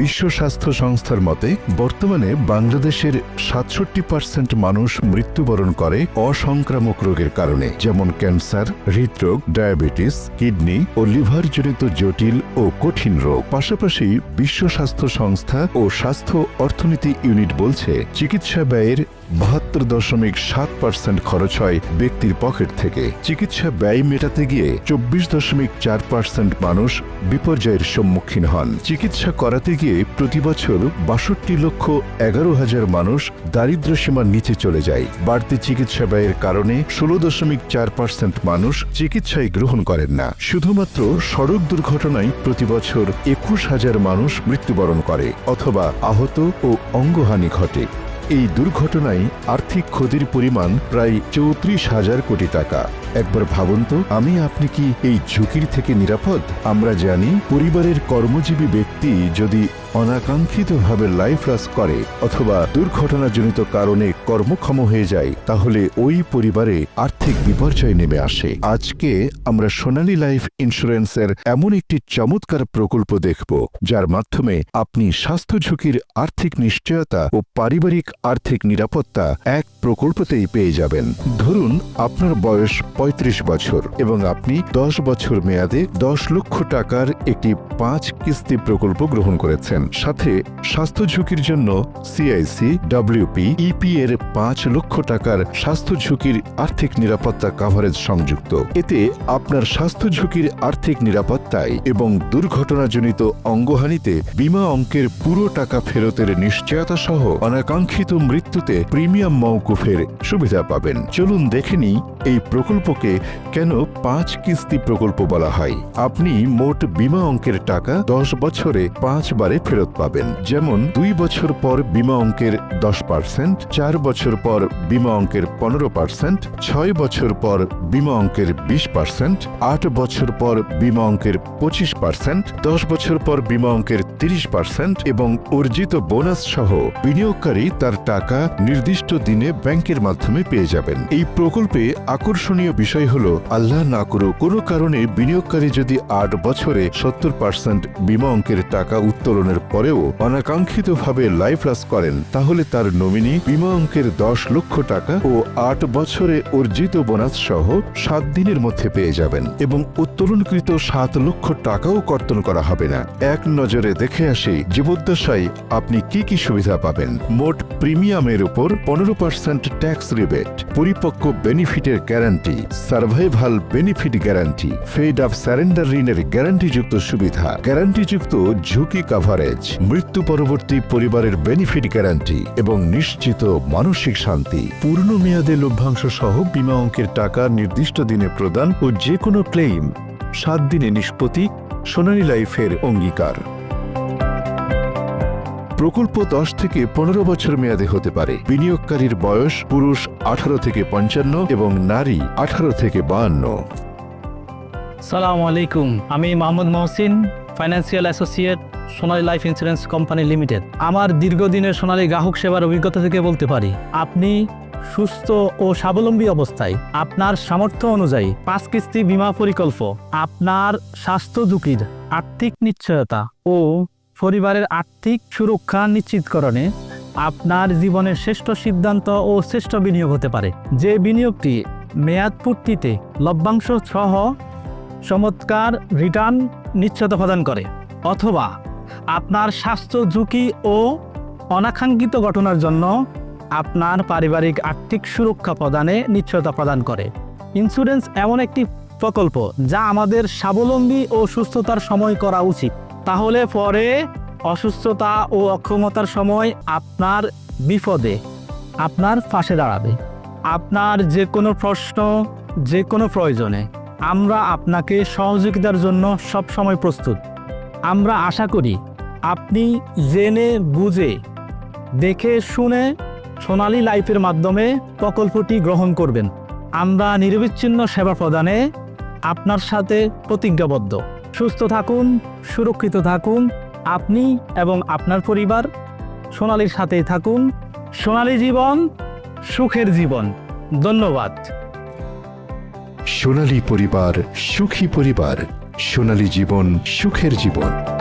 বিশ্ব স্বাস্থ্য সংস্থার মতে, বর্তমানে বাংলাদেশের সাতষট্টি পার্সেন্ট মানুষ মৃত্যুবরণ করে অসংক্রামক রোগের কারণে, যেমন ক্যান্সার, হৃদরোগ, ডায়াবেটিস, কিডনি ও লিভারজনিত জটিল ও কঠিন রোগ। পাশাপাশি বিশ্ব স্বাস্থ্য সংস্থা ও স্বাস্থ্য অর্থনীতি ইউনিট বলছে, চিকিৎসা ব্যয়ের বাহাত্তর দশমিক সাত পার্সেন্ট খরচ হয় ব্যক্তির পকেট থেকে। চিকিৎসা ব্যয় মেটাতে গিয়ে চব্বিশ দশমিক চার পার্সেন্ট মানুষ বিপর্যয়ের সম্মুখীন হন। চিকিৎসা করাতে গিয়ে প্রতি বছর বাষট্টি লক্ষ এগারো হাজার মানুষ দারিদ্র্য সীমার নিচে চলে যায়। বাড়তি চিকিৎসা ব্যয়ের কারণে ষোলো দশমিক চার পার্সেন্ট মানুষ চিকিৎসায় গ্রহণ করেন না। শুধুমাত্র সড়ক দুর্ঘটনায় প্রতি বছর একুশ হাজার মানুষ মৃত্যুবরণ করে, অথবা আহত ও অঙ্গহানি ঘটে। এই দুর্ঘটনায় আর্থিক ক্ষতির পরিমাণ প্রায় চৌত্রিশ হাজার কোটি টাকা। একবার ভাবুন তো, আমি আপনি কি এই ঝুঁকির থেকে নিরাপদ? আমরা জানি পরিবারের কর্মজীবী ব্যক্তি যদি অনাকাঙ্ক্ষিতভাবে লাইফ লস করে অথবা দুর্ঘটনাজনিত কারণে কর্মক্ষম হয়ে যায়, তাহলে ওই পরিবারে আর্থিক বিপর্যয় নেমে আসে। আজকে আমরা সোনালী লাইফ ইন্স্যুরেন্সের এমন একটি চমৎকার প্রকল্প দেখব, যার মাধ্যমে আপনি স্বাস্থ্য ঝুঁকির আর্থিক নিশ্চয়তা ও পারিবারিক আর্থিক নিরাপত্তা এক প্রকল্পতেই পেয়ে যাবেন। ধরুন, আপনার বয়স ৩৫ বছর এবং আপনি দশ বছর মেয়াদে দশ লক্ষ টাকার একটি পাঁচ কিস্তি প্রকল্প গ্রহণ করেছেন। সাথে স্বাস্থ্য ঝুঁকির জন্য সিআইসি ডব্লিউপি ইপি এর পাঁচ লক্ষ টাকার স্বাস্থ্য ঝুঁকির আর্থিক নিরাপত্তা কাভারেজ সংযুক্ত। এতে আপনার স্বাস্থ্য ঝুঁকির আর্থিক নিরাপত্তায় এবং দুর্ঘটনাজনিত অঙ্গহানিতে বিমা অঙ্কের পুরো টাকা ফেরতের নিশ্চয়তা সহ অনাকাঙ্ক্ষিত মৃত্যুতে প্রিমিয়াম মৌকুফের সুবিধা পাবেন। চলুন দেখে নিই এই প্রকল্পকে কেন পাঁচ কিস্তি প্রকল্প বলা হয়? আপনি মোট বিমা অঙ্কের টাকা দশ বছরে পাঁচবারে ফেরত পাবেন। যেমন দুই বছর পর বিমা অঙ্কের দশ পার্সেন্ট, চার বছর পর বিমা অঙ্কের পনেরো পার্সেন্ট, ছয় বছর পর বিমা অঙ্কের বিশ পার্সেন্ট, আট বছর পর বিমা অঙ্কের পঁচিশ পার্সেন্ট, দশ বছর পর বিমা অঙ্কের তিরিশ পার্সেন্ট এবং অর্জিত বোনাস সহ বিনিয়োগকারী তার টাকা নির্দিষ্ট দিনে ব্যাংকের মাধ্যমে পেয়ে যাবেন। এই প্রকল্পে আকর্ষণীয় বিষয় হল, আল্লাহ না করুক, কোনো কারণে বিনিয়োগকারী যদি আট বছরে সত্তর পার্সেন্ট বিমা অঙ্কের টাকা উত্তোলনের পরেও অনাকাঙ্ক্ষিতভাবে লাইফ লস করেন, তাহলে তার নমিনি বিমা অঙ্কের দশ লক্ষ টাকা ও আট বছরে অর্জিত বোনাস সহ সাত দিনের মধ্যে পেয়ে যাবেন এবং উত্তোলনকৃত সাত লক্ষ টাকাও কর্তন করা হবে না। এক নজরে দেখে আসি, জীবদ্দশায় আপনি কি কি সুবিধা পাবেন? মোট প্রিমিয়ামের উপর পনেরো পার্সেন্ট ট্যাক্স রিবেট পরিপক্ক বেনিফিটের guarantee, survival benefit guarantee, paid up surrender ঋণের গ্যারান্টিযুক্ত সুবিধা, গ্যারান্টিযুক্ত ঝুঁকি কাভারেজ মৃত্যু পরবর্তী পরিবারের বেনিফিট গ্যারান্টি এবং নিশ্চিত মানসিক শান্তি। পূর্ণ মেয়াদে লভ্যাংশ সহ বিমা অঙ্কের টাকা নির্দিষ্ট দিনে প্রদান ও যে কোনো ক্লেইম সাত দিনে নিষ্পত্তি, সোনালী লাইফের অঙ্গীকার। প্রকল্প দশ থেকে পনেরো বছর মেয়াদে হতে পারে। বিনিয়োগকারীর বয়স পুরুষ আঠারো থেকে পঞ্চান্ন এবং নারী আঠারো থেকে বাহান্ন। সালাম আলাইকুম আমি Mahmud Mohsin financial associate Sonali life insurance company limited. আমার দীর্ঘদিনের সোনালী গ্রাহক সেবার অভিজ্ঞতা থেকে বলতে পারি, আপনি সুস্থ ও স্বাবলম্বী অবস্থায়, আপনার সামর্থ্য অনুযায়ী পাঁচ কিস্তি বিমা পরিকল্প, আপনার স্বাস্থ্য ঝুঁকির আর্থিক নিশ্চয়তা ও পরিবারের আর্থিক সুরক্ষা নিশ্চিতকরণে আপনার জীবনের শ্রেষ্ঠ সিদ্ধান্ত ও শ্রেষ্ঠ বিনিয়োগ হতে পারে। যে বিনিয়োগটি মেয়াদ পূর্তিতে লভ্যাংশ সহ চমৎকার রিটার্ন নিশ্চয়তা প্রদান করে, অথবা আপনার স্বাস্থ্য ঝুঁকি ও অনাকাঙ্ক্ষিত ঘটনার জন্য আপনার পারিবারিক আর্থিক সুরক্ষা প্রদানে নিশ্চয়তা প্রদান করে। ইন্স্যুরেন্স এমন একটি প্রকল্প যা আমাদের স্বাবলম্বী ও সুস্থতার সময় করা উচিত। তাহলে পরে অসুস্থতা ও অক্ষমতার সময় আপনার বিপদে আপনার পাশে দাঁড়াবে। আপনার যে কোনো প্রশ্ন যে কোনো প্রয়োজনে আমরা আপনাকে সহযোগিতার জন্য সবসময় প্রস্তুত। আমরা আশা করি আপনি জেনে, বুঝে, দেখে, শুনে সোনালী লাইফের মাধ্যমে প্রকল্পটি গ্রহণ করবেন। আমরা নিরবিচ্ছিন্ন সেবা প্রদানে আপনার সাথে প্রতিজ্ঞাবদ্ধ। সুস্থ থাকুন, সুরক্ষিত থাকুন, আপনি এবং আপনার পরিবার সোনালির সাথে থাকুন। সোনালি জীবন, সুখের জীবন। ধন্যবাদ। সোনালী পরিবার, সুখী পরিবার। সোনালী জীবন, সুখের জীবন।